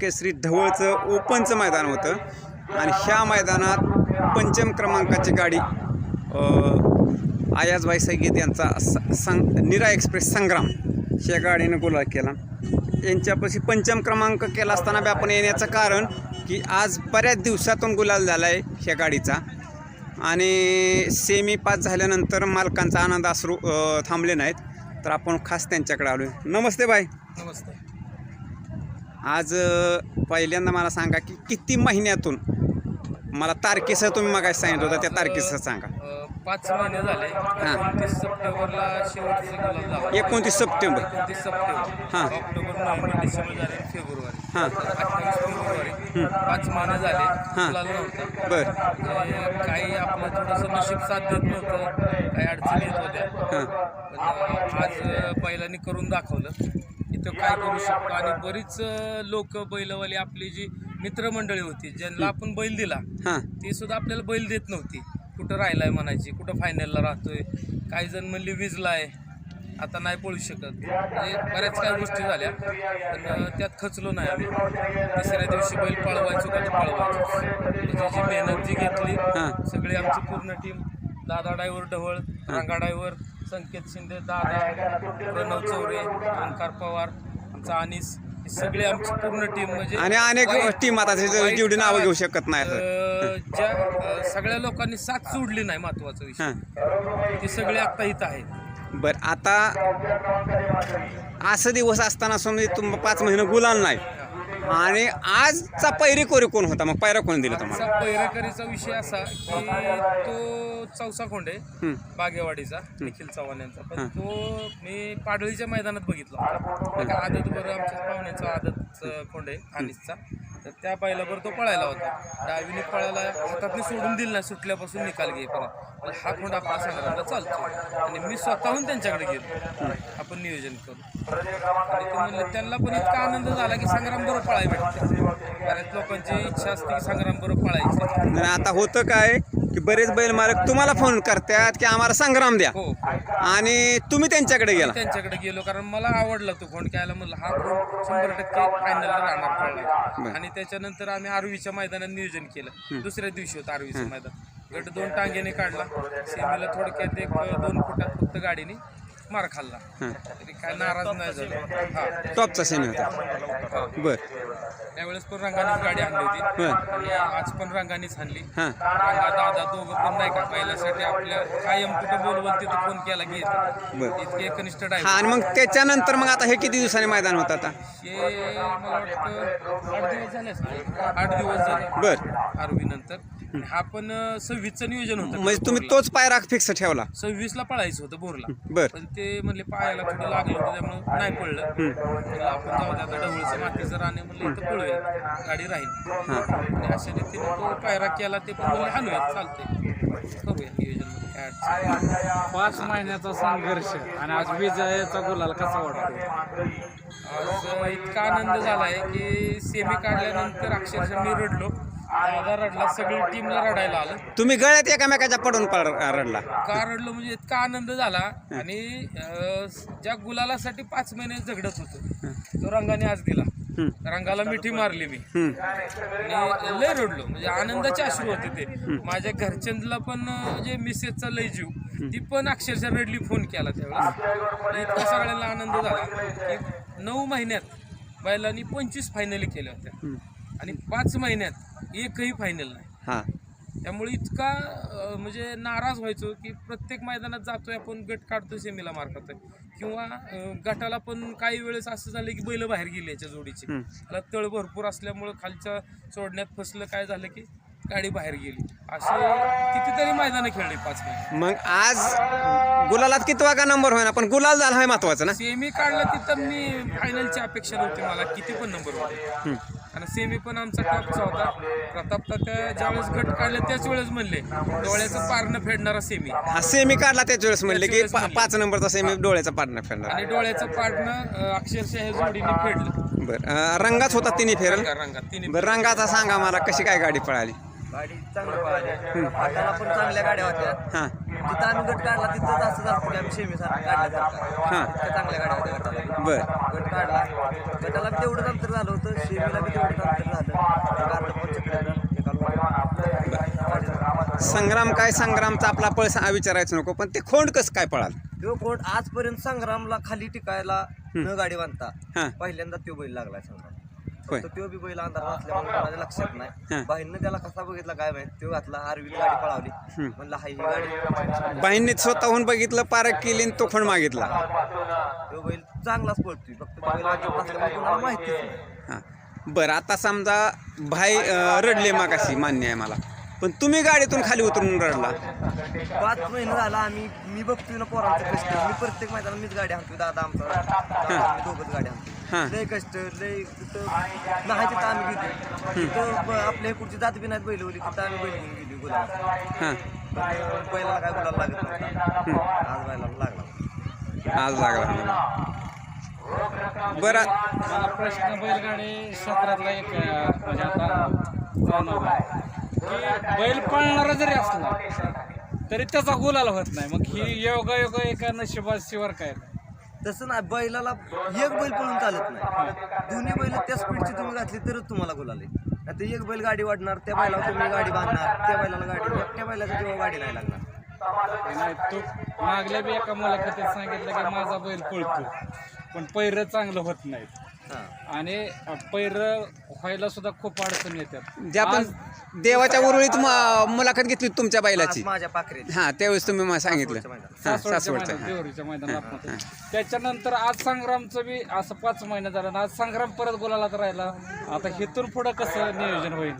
केसरी ढवळचं ओपनचं मैदान होतं. आणि ह्या मैदानात पंचम क्रमांकाची गाडी आयाजबाई सैगीत यांचा स- संग निरा एक्सप्रेस संग्राम ह्या गाडीनं गोला केला. यांच्यापाशी पंचम क्रमांक केला असताना बी आपण येण्याचं कारण की आज बऱ्याच दिवसातून गुलाल झाला आहे ह्या गाडीचा. आणि सेमी पास झाल्यानंतर मालकांचा आनंद अश्रू थांबले नाहीत. तर आपण खास त्यांच्याकडे आलो नमस्ते बाय नमस्ते. आज पहिल्यांदा मला सांगा की किती महिन्यातून मला तारखेसह तुम्ही मग सांगितलं होतं त्या तारखेसह सांगा. पाच महिने झाले. एकोणतीस सप्टेंबरला शेवटचा गुलाब झाला. एकोणतीस सप्टेंबर. एकोणतीस सप्टेंबर. हां. ऑक्टोबर नोव्हेंबर डिसेंबर झाले फेब्रुवारी. हां. अठ्ठावीस फेब्रुवारी. पाच महिने झाले. गुलाल नव्हता. बरं. म्हणजे काही आपलं थोडंसं नशीब साथ देत नव्हतं. काही अडचणी येत होत्या. हां. पण आज बैलांनी करून दाखवलं. इथं काय करू शकतो? आणि बरीच लोक बैलवाली आपली जी मित्रमंडळी होती ज्यांना आपण बैल दिला हां. ती सुद्धा आपल्याला बैल देत नव्हती. कुठं राहिलाय म्हणायची कुठं फायनलला राहतोय? काही जण म्हणली विजलाय. आता नाही पळू शकत. म्हणजे बऱ्याच काही गोष्टी झाल्या पण त्यात खचलो नाही आम्ही. तिसऱ्या दिवशी बैल पळवायचो का पळवायचो. त्याची जी मेहनत जी घेतली. सगळी आमची पूर्ण टीम दादा डायव्हर ढवळ रांगा डायव्हर संकेत शिंदे दादा प्रणव चौरे ओंकार पवार आमचा अनिस हे सगळे आमची पूर्ण टीम म्हणजे आणि अनेक वाईट- टीम आता त्याची वाईट जेवढी नावं घेऊ शकत नाही. अं, ज्या अं, सगळ्या लोकांनी साथ सोडली नाही महत्त्वाचा विषय. हां. ते सगळे आता इथं आहेत. बरं आता असं दिवस असताना समजा तुम पाच महिने गुलाल नाही. आणि आजचा पैरी कोरी कोण होता? मग पैरा कोण दिला तुम्हाला? आमचा पैरेकरीचा विषय असा की तो चौसा खोंडे हं. बागेवाडीचा निखिल चव्हाण यांचा. पण तो मी पाडळीच्या मैदानात बघितला होता. एका आदत बरोबर आमच्या पाहुण्याचा आदत खोंडे अनिसचा तर त्या बैलावर तो पळायला होता. डावीने पळायला हातातने सोडून दिलं नाही सुटल्यापासून निकाल घेईपर्यंत. पण हा खोंड आपला संग्रामला चालतो आणि मी स्वतःहून त्यांच्याकडे गेलो. आपण नियोजन करू. म्हणले त्यांना पण इतका आनंद झाला की संग्राम बरोबर पळाय भेटते. बऱ्याच लोकांची इच्छा असते की संग्राम बरोबर पळायची. आणि आता होतं काय की बरेच बैल मालक तुम्हाला फोन करतात की आम्हाला संग्राम द्या. हो. आणि तुम्ही त्यांच्याकडे गेला. त्यांच्याकडे गेलो कारण मला आवडला तो खोंड घ्यायला म्हणलं हा खोंड शंभर टक्के फायनलला राहणार आणि त्याच्यानंतर आम्ही आरवीच्या मैदानात नियोजन केलं. दुसऱ्या दिवशी होतं आरवीचं मैदान. गट दोन टांग्याने काढला. सेमीला थोडक्यात एक दोन फुटात फक्त गाडीने. मार खाल्ला. तरी काय नाराज नाही झालो. हा. टॉपचा सेमी होता. हा. बर. त्यावेळेस पण रंगानेच गाडी आणली होती. हं. आणि आज पण रंगानेच आणली. हां. रंगा दादा दोघं पण नाही का? पहिल्यासाठी आपल्या कायम कुठं बोलवल तिथं फोन केला की. येतात. इतके एकनिष्ठ हा ड्रायव्हर आणि मग त्याच्यानंतर मग आता हे किती दिवसांनी मैदान होतं आता? हे मला वाटतं आठ दिवस झाले असतील. आठ दिवस झाले. बर. आरवी नंतर. हा पण सव्वीसचं नियोजन होतं म्हणजे तुम्ही तोच पायरा फिक्स ठेवला. सव्वीस ला पळायचं होतं बोरला. बर. पण ते म्हणले पायाला थोडं लागलं होतं त्यामुळे नाही पडलं म्हणलं आपण जाऊ द्या आता ढवळचं मातीचं राणे म्हणलं इथं पळूया गाडी राहील. आणि अशा रीतीने तो पायरा केला ते पण म्हणले हाणूयात चालते करूया नियोजन. पाच महिन्याचा संघर्ष आणि आज विजयाचा गुलाल कसा वाटतो आज इतका आनंद झालाय की सेमी काढल्यानंतर अक्षरशः मी रडलो. दादा रडला सगळी टीमला रडायला आलं. तुम्ही गळ्यात एकामेकाच्या पडून पड रडला. का रडलो? म्हणजे इतका आनंद झाला आणि अं, ज्या गुलालासाठी पाच महिने झगडत होतो तो रंगाने आज दिला. रंगाला मिठी मारली मी. आणि लय रडलो. म्हणजे आनंदाचे अश्रू होते ते. माझ्या घरच्यांना पण अं, जे मिसेसचा लय जीव. ती पण अक्षरशः रडली फोन केला त्यावेळेस इतका सगळ्यांना आनंद झाला की नऊ महिन्यात बैलांनी पंचवीस फायनली केल्या होत्या. आणि पाच महिन्यात एकही फायनल नाही. हा. त्यामुळे इतका अं, म्हणजे नाराज व्हायचो की प्रत्येक मैदानात जातोय आपण गट काढतोय सेमीला मार करतोय. किंवा अं, गटाला पण काही वेळेस असं झालं की बैल बाहेर गेली याच्या जोडीची. त्याला तळ भरपूर असल्यामुळं खालच्या सोडण्यात फसलं काय झालं की गाडी बाहेर गेली. असे कितीतरी मैदानं खेळली पाच महिने. मग आज गुलालात किती वागा नंबर होईना? पण गुलाल झाला हे महत्वाचं ना? सेमी काढलं तिथं मी फायनलची अपेक्षा नव्हती मला किती पण नंबर होते. आणि सेमी पण आमचा टॉपचा होता. प्रताप त्या ज्यावेळेस गट काढले त्याच वेळेस म्हणले डोळ्याचं पारणं फेडणारा सेमी. हा सेमी काढला त्याच वेळेस म्हणले की पा-. पाच नंबरचा सेमी डोळ्याचा पाडणं फेरणार आणि डोळ्याचं पाडणं अं, अक्षरशः हे जोडीने फेडलं. बरं रंगाच होता तिन्ही फेरल रंगा रंगात. तिने बरं रंगाचा सांगा मला कशी काय गाडी पळाली? गाडी चांगली पळाली. पण चांगल्या गाड्या होत्या. हां. तिथं आम्ही गट काढला तिथंच असं झालं की आम्ही शेमीसारखं काढल्यासारखं हां. इतक्या चांगल्या गाड्या होत्या गटाला. बर. गट काढला. गटाला बी तेवढंच अंतर झालं होतं. शेमीला बी तेवढंच अंतर झालं. एक संग्राम काय संग्रामचा आपला पळ सा- विचारायचं नको पण ते खोंड कसं काय पळाल? तो कोण आजपर्यंत संग्रामला खाली टिकायला न गाडी बांधता हां. पहिल्यांदा तो बैल लागलाय संग्राम. होय. फक्त तो बी बैल अंधार असल्यामुळे कोणाच्या लक्षात हां. नाही बाहेरनं त्याला कसा बघितला काय माहीत? तो घातला आरवीत गाडी पळावली. म्हणलं हाय ही गाडी बाईंनी स्वतःहून बघितलं पारख केली आणि तो खोंड मागितला. तो बैल चांगलाच पळतोय. फक्त तो बैल असल्यामुळे कोणाला माहितीच नाही. हां. बरं आता समजा भाई अं, रडले मागाशी मान्य आहे मला. पण तुम्ही गाडीतून खाली उतरून रडला. पाच महिने झाला आम्ही मी बघतोय ना पोरांचं कष्ट. मी प्रत्येक मैदानात मीच गाडी आणतोय दादा आमचा. दादा आम्ही दोघंच गाडी हां. आणतो लय कष्ट लय कुठं नाही तिथं आम्ही गेलो तिथं ब- आपल्या कुठची जात बी बैल होली तिथं आम्ही बैल घेऊन गेली गुलाब हां. बैलाला काय गुलाब लागत नव्हता. आज बैलाला लागला. आज लागला. बरं. मला प्रश्न बैलगाडी क्षेत्रातला एक अं, म्हणजे आता जाणवला की बैल पळणारा जरी असला तरी त्याचा गुलाल होत नाही. मग ही योगा योगा एका नशिबाशिवर काय तसं नाही बैलाला एक बैल पळून चालत नाही. दोन्ही बैल त्या स्पीडची तुम्ही घातली तरच तुम्हाला गुलाल आता एक बैल गाडी वाढणार त्या बैलावर तुम्ही गाडी बांधणार त्या बैलाला गाडी एकट्या बैलाच्या जेव्हा गाडी नाही लागणार. नाही तू मागल्या बी एका मुलाखतीत सांगितलं की माझा बैल पळतो. पण पैर चांगलं होत नाहीत. आणि पैर व्हायला सुद्धा खूप अडचण येतात. जे आपण देवाच्या उरुळीत म- मुलाखत घेतली होती तुमच्या बैलाची. माझ्या पाखरेत. हां त्यावेळेस तुम्ही मला सांगितलं. हां सासवडचं हां. देवरीच्या मैदानात आपण. त्याच्यानंतर आज संग्रामचं बी असं पाच महिने झालं आणि आज संग्राम परत बोलायला राहिला. आता हेतून पुढं कसं नियोजन होईल?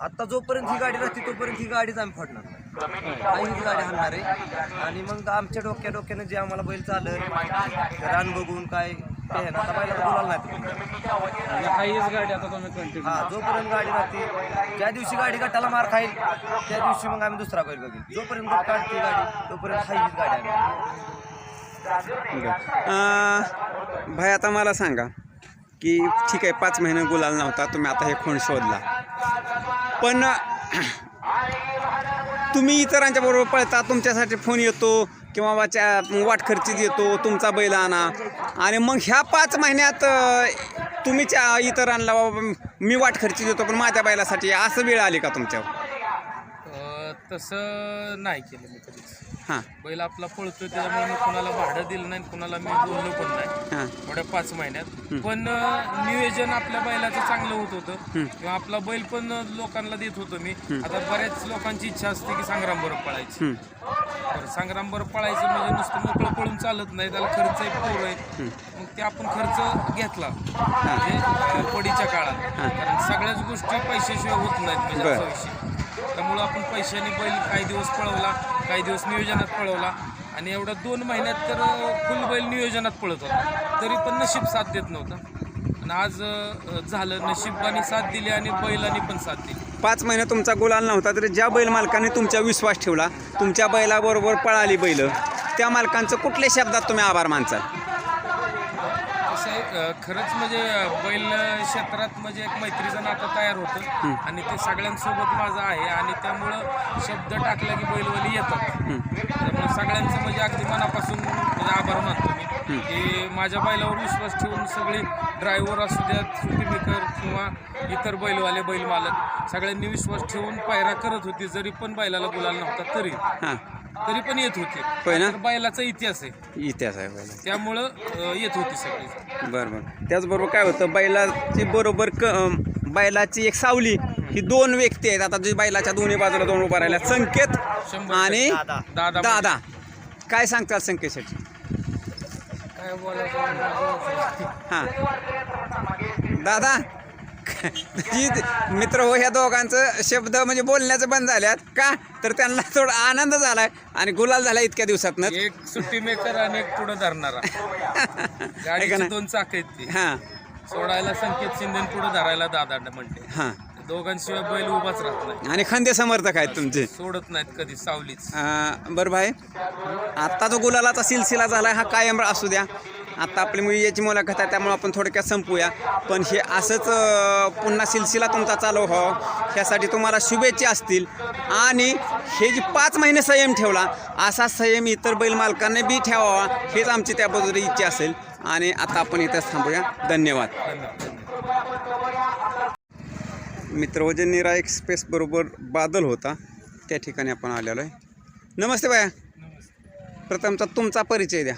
आता जोपर्यंत ही गाडी राहते तोपर्यंत ही गाडीच आम्ही फोडणार नाही. आई हीच गाडी हाणणार आहे. आणि मग आमच्या डोक्या डोक्यानं जे आम्हाला बैल चालत रान बघून काय ते आहे ना आता बैलाला बोलायला नाही तुम्ही. म्हणजे हाईच गाडी आता तुम्ही कंटिन्यू हा जोपर्यंत गाडी राहते ज्या दिवशी गाडी गटाला मार खाईल त्या दिवशी मग आम्ही दुसरा बैल बघील जोपर्यंत गट काढते गाडी तोपर्यंत गाडी आम्ही अं, भाई आता मला सांगा की ठीक आहे पाच महिने गुलाल नव्हता तुम्ही आता हे खूण शोधला. पण तुम्ही इतरांच्या बरोबर पळता तुमच्यासाठी फोन येतो किंवा वाच्या वाटखर्ची येतो तुमचा बैल आणा. आणि मग ह्या पाच महिन्यात अं, तुम्ही त्या इतरांना बाबा मी वाट खर्ची देतो पण माझ्या बैलासाठी असं वेळ आली का तुमच्यावर? तसं नाही केलं मी कधीच. हां. बैल आपला पळतोय त्याच्यामुळे मी कुणाला भाडं दिलं नाही कुणाला मी बोललो पण नाही. हां. एवढ्या पाच महिन्यात. पण अं, नियोजन आपल्या बैलाचं चांगलं होत होतं. किंवा आपला बैल पण लोकांना देत होतो मी. आता बऱ्याच लोकांची इच्छा असते की संग्राम बरोबर पळायची. तर संग्राम बरोबर पळायचं म्हणजे नुसतं मोकळं पळून चालत नाही त्याला खर्च आहे पोर आहे. मग ते आपण खर्च घेतला. म्हणजे अं, पडीच्या काळात. कारण सगळ्याच गोष्टी पैशाशिवाय होत नाहीत म्हणजे बरं. विषय. त्यामुळं आपण पैशाने बैल काही दिवस पळवला काही दिवस नियोजनात पळवला. आणि एवढा दोन महिन्यात तर फुल बैल नियोजनात पळत होता. तरी पण नशीब साथ देत नव्हता. आणि आज झालं. नशीबाने साथ दिली आणि बैलाने पण साथ दिली. पाच महिने तुमचा गुलाल नव्हता तरी ज्या बैल मालकाने तुमच्या विश्वास ठेवला तुमच्या बैलाबरोबर पळाली बैल त्या मालकांचं कुठल्या शब्दात तुम्ही आभार मानचाल खरंच म्हणजे बैल क्षेत्रात म्हणजे एक मैत्रीचं नातं तयार होतं. आणि ते सगळ्यांसोबत माझं आहे. आणि त्यामुळं शब्द टाकला की बैलवाली येतात. त्यामुळे सगळ्यांचं म्हणजे अगदी मनापासून म्हणजे आभार मानतो मी. की माझ्या बैलावर विश्वास ठेवून सगळे ड्रायव्हर असू द्यात सुट्टी मेकर किंवा इतर बैलवाले बैल मालक सगळ्यांनी विश्वास ठेवून पायरा करत होती. जरी पण बैलाला गुलाल नव्हता तरी. तरी पण येत होते. होय ना? तर बैलाचा इतिहास आहे. इतिहास आहे बैला त्यामुळं अं, येत होती सगळी. बरं बरं. त्याचबरोबर काय होतं बैलाची बरोबर क अं, बैलाची एक सावली ही दोन व्यक्ती आहेत. आता जी बैलाच्या दोन्ही बाजूला दोन उभा राहिल्या. संकेत शंभर आणि दादा. दादा दादा. काय सांगताल संकेतसाठी काय बोलायचं? हां. दादा? ही मित्र हो ह्या दोघांचं शब्द म्हणजे बोलण्याचं बंद झाल्यात. का? तर त्यांना थोडा आनंद झालाय आणि गुलाल झाला इतक्या दिवसातनं. एक सुट्टी मेकर आणि एक पुढे धरणारा. ऐका गाडीचे ना. दोन चाक आहेत ती. हां. सोडायला संकेत शिंदे पुढे धरायला दादा म्हणते. हां. दोघांशिवाय बैल उभाच राहत नाही. आणि खंदे समर्थक आहेत तुमचे. सोडत नाहीत कधी सावलीच. अं, बरं भाई. आत्ता जो गुलालाचा सिलसिला झाला हा कायम असू द्या. आत्ता आपली मुली याची मुलाखत आहे त्यामुळे आपण थोडक्यात संपूया. पण हे असंच पुन्हा सिलसिला तुमचा चालू हो. ह्यासाठी तुम्हाला शुभेच्छा असतील. आणि हे जी पाच महिने संयम ठेवला असा संयम इतर बैल मालकांनी बी ठेवावा हेच आमची त्याबद्दल इच्छा असेल. आणि आता आपण इथंच थांबूया. धन्यवाद. मित्रवजन निरा एक्सप्रेस बरोबर बादल होता. त्या ठिकाणी आपण आलेलो आहे. नमस्ते बाया. प्रथमचा तुमचा परिचय द्या.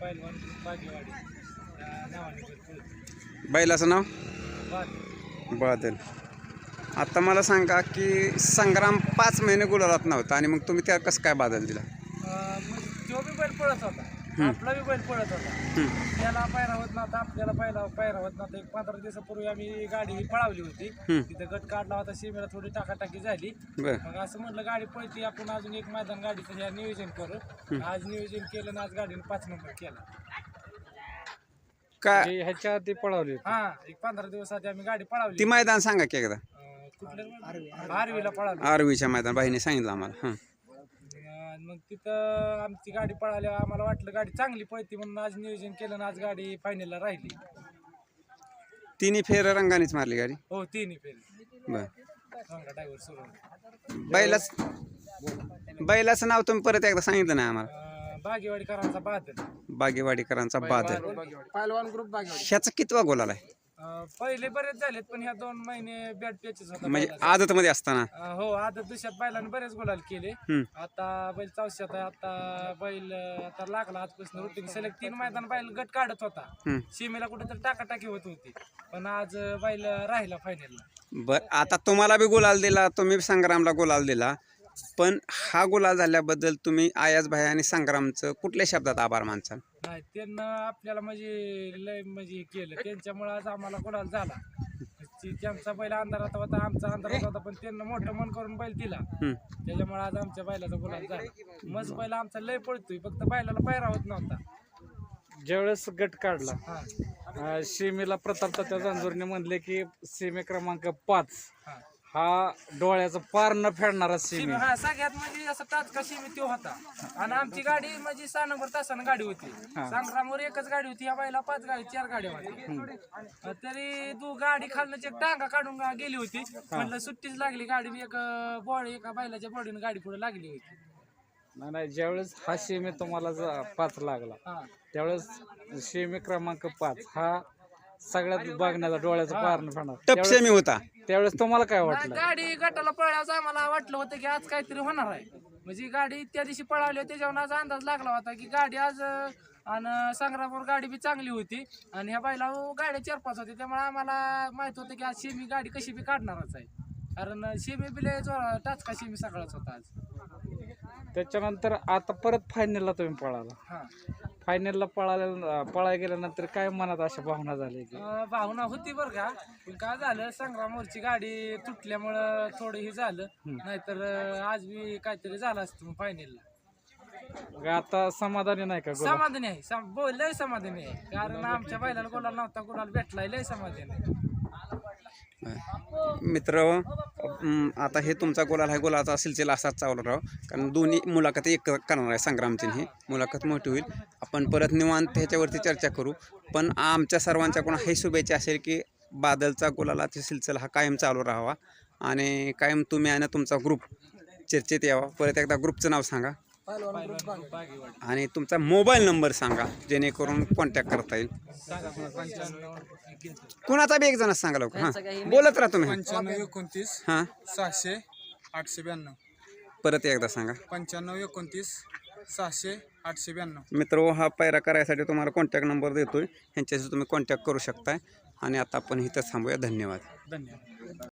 बागेवाडी. नावाने. बैलाचं नाव? बादल आता मला सांगा की संग्राम पाच महिने गुलाबात नव्हता आणि मग तुम्ही त्या कसं काय बादल दिला? तो बी बैल पळत होता आपला बी बैल पळत होता. हं, त्याला पायरा होत नव्हता आपल्याला पहिला पायरा होत नव्हता एक पंधरा दिवसापूर्वी आम्ही गाडी ही पळावली होती. तिथं गट काढला होता सीमेला थोडी टाकाटाकी झाली. मग असं म्हटलं गाडी पळती आपण अजून एक मैदान गाडीचं ह्या नियोजन करू. आज नियोजन केलं आणि आज गाडीने पाच नंबर केला. काय ह्याच्या आधी पळवली हा एक पंधरा दिवस आधी आम्ही गाडी पळावली ती मैदान सांगा की एकदा. कुठल्या आरवीला पळावली आरवीच्या मैदान बाईने सांगितलं आम्हाला. हां. अं, मग तिथं आमची गाडी पळाल्यावर आम्हाला वाटलं गाडी चांगली पळती म्हणून आज नियोजन केलं आणि आज गाडी फायनलला राहिली. तिन्ही फेर रंगानेच मारली गाडी? हो तिन्ही फेरी. बर. चांगला ड्रायव्हर सुरू बैलाच बैलाचं नाव तुम्ही परत एकदा सांगितलं नाही आम्हाला. बागेवाडीकरांचा बादल. बागेवाडीकरांचा बादल. पहिलवान ग्रुप बागेवाडी. ह्याचा कितवा गोल आलाय? पहिले बरेच झालेत पण ह्या दोन महिने बॅट पॅचेस होता म्हणजे बैलाचा. आदतमध्ये असताना? अं, हो आता दुसऱ्यात बैलाने बरेच गोलाल केले. आता बैल चौशात आहे आता बैल अं, आता लागला आजपासून रुटीन सलग तीन मैदान बैल गट काढत होता. सीमेला कुठेतरी टाकाटाकी होत होती. पण आज अं, बैल राहिला फायनलला बर आता तुम्हाला बी गुलाल दिला तुम्ही संग्रामला गुलाल दिला. पण हा गुलाल झाल्याबद्दल तुम्ही आयाज भाई आणि संग्रामचं कुठल्या शब्दात आभार मानसाल? नाही त्यांना आपल्याला म्हणजे लय म्हणजे हे केलं. त्यांच्यामुळे आज आम्हाला गुलाल झाला. ती- त्यांचा बैल अंधारात होता आमचा अंधारात होता पण त्यांना मोठं मन करून बैल दिला. हं. त्याच्यामुळे आज आमच्या बैलाचा गुलाल झाला. मस्त बैल आमचा लय पळतोय फक्त बैलाला पायरा होत नव्हता. ज्यावेळेस गट काढला हा. अं, सीमेला प्रताप त्या जांजूरने म्हणले की सीमे क्रमांक पाच. हा. हा डोळ्याचा पार न फेडणारा सीमे. हा सगळ्यात म्हणजे असं टाचका शिमी तो होता. आणि आमची गाडी म्हणजे सहा नंबर तासानं गाडी होती. संग्रामवर एकच गाडी होती या बाईला पाच गाडी चार गाड्या होत्या. तरी तू गाडी खालनं एक टांगा काढून गा- गेली होती म्हटलं सुट्टीच लागली गाडी एक बॉडी एका बैलाच्या बॉडीनं गाडी पुढे लागली होती. नाही नाही ज्यावेळेस हा सीमे तुम्हाला ज- पाच लागला हा. त्यावेळेस सीमे क्रमांक पाच. हा सगळ्यात बघण्याचा डोळ्याचा पार न फेडणार. टप सेमी होता. त्यावेळेस तुम्हाला काय वाटलं? गाडी गटाला पळल्यावर आम्हाला वाटलं होतं की आज काहीतरी होणार आहे. म्हणजे गाडी त्या दिवशी पळाली होती त्याच्यावर आज अंदाज लागला होता की गाडी आज आणि संग्रामवर गाडी बी चांगली होती. आणि ह्या बाईला गाड्या चार पाच होती त्यामुळे आम्हाला माहीत होतं की आज शेमी गाडी कशी बी काढणारच आहे. कारण शेमी बी लय जोरा टाचका शेमी सगळाच होता आज. त्याच्यानंतर आता परत फायनलला तुम्ही पळाला. हा. फायनलला पळाल्या पळायला गेल्यानंतर काय मनात अशा भावना झाल्या की? अं, भावना होती बरं का. पण काय झालं? संग्रामवरची गाडी तुटल्यामुळं थोडं हे झालं. नाहीतर अं, आज बी काहीतरी झालं असतं फायनलला मग आता समाधानी नाही का गोला? समाधानी आहे. सम- बोल लय समाधानी आहे. कारण आमच्या बैलाला गुलाल नव्हता गुलाल भेटलाय लय समाधानी आहे. मित्र आता हे तुमचा गोलाल आहे गोलाचा सिलसिला असाच चालू राव कारण दोन्ही मुलाखत एक करणार आहे संग्रामची ही मुलाखत मोठी होईल. आपण परत निवांत ह्याच्यावरती चर्चा करू. पण आमच्या सर्वांच्याकडून हे शुभेच्छा असेल की बादलचा गोलालाचा सिलसिला हा कायम चालू राहावा. आणि कायम तुम्ही आणि तुमचा ग्रुप चर्चेत यावा. परत एकदा ग्रुपचं नाव सांगा. आणि तुमचा मोबाईल नंबर सांगा जेणेकरून कॉन्टॅक्ट करता येईल. कुणाचा बी एक जणच सांगा लवकर हां. बोलत राहा तुम्ही. पंच्याण्णव एकोणतीस हां. सहाशे आठशे ब्याण्णव. परत एकदा सांगा. पंच्याण्णव एकोणतीस सहाशे आठशे ब्याण्णव. मित्र हा पायरा करायसाठी तुम्हाला कॉन्टॅक्ट नंबर देतोय. ह्यांच्याशी तुम्ही कॉन्टॅक्ट करू शकताय. आणि आता आपण इथं थांबूया. धन्यवाद. धन्यवाद.